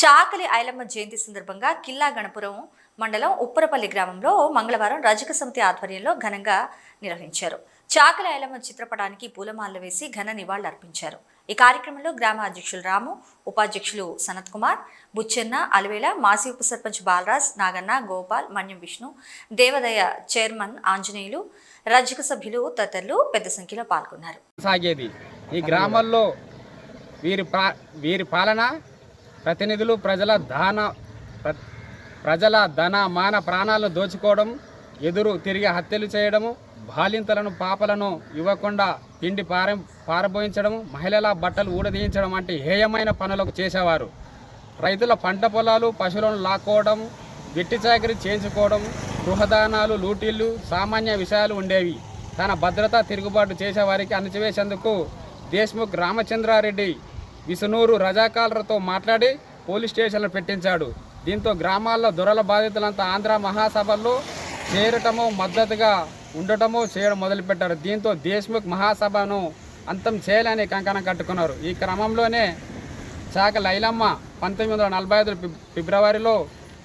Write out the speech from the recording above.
చాకలి ఐలమ్మ జయంతి సందర్భంగా కిల్లా గణపురం మండలం ఉప్పరపల్లి గ్రామంలో మంగళవారం రజక సమితి ఆధ్వర్యంలో ఘనంగా నిర్వహించారు. చాకలి ఐలమ్మ చిత్రపటానికి పూలమాలలు వేసి ఘన నివాళులర్పించారు ఈ కార్యక్రమంలో గ్రామ అధ్యక్షులు రాము ఉపాధ్యక్షులు సనత్ కుమార్ బుచ్చెన్న అలవేల మాజీ ఉప సర్పంచ్ బాలరాజ్ నాగన్న గోపాల్ మన్యం విష్ణు దేవదయ చైర్మన్ ఆంజనేయులు రజక సభ్యులు తదితరులు పెద్ద సంఖ్యలో పాల్గొన్నారు. సాగేది. ఈ గ్రామాల్లో వీరి వీరి పాలన ప్రతినిధులు ప్రజల దాన ప్ర- ప్రజల ధన మాన ప్రాణాలను దోచుకోవడం ఎదురు తిరిగి హత్యలు చేయడము బాలింతలను పాపలను ఇవ్వకుండా పిండి పార పారబోయించడం మహిళల బట్టలు ఊడదీయించడం వంటి హేయమైన పనులకు చేసేవారు. రైతుల పంట పొలాలు పశువులను లాక్కోవడం వెట్టి చాకరీ చేయించుకోవడం గృహదానాలు లూటీళ్ళు సామాన్య విషయాలు ఉండేవి. తన భద్రత తిరుగుబాటు చేసేవారికి అణచివేసేందుకు దేశ్ముఖ్ రామచంద్రారెడ్డి విసునూరు రజాకాలతో మాట్లాడి పోలీస్ స్టేషన్లు పెట్టించాడు. దీంతో గ్రామాల్లో దొరల బాధితులంతా ఆంధ్ర మహాసభల్లో చేరటమో మద్దతుగా ఉండటము చేయడం మొదలుపెట్టారు. దీంతో దేశ్ముఖ్ మహాసభను అంతం చేయాలని కంకణం కట్టుకున్నారు. ఈ క్రమంలోనే శాఖ లైలమ్మ పంతొమ్మిది వందల నలభై ఐదు ఫిబ్రవరిలో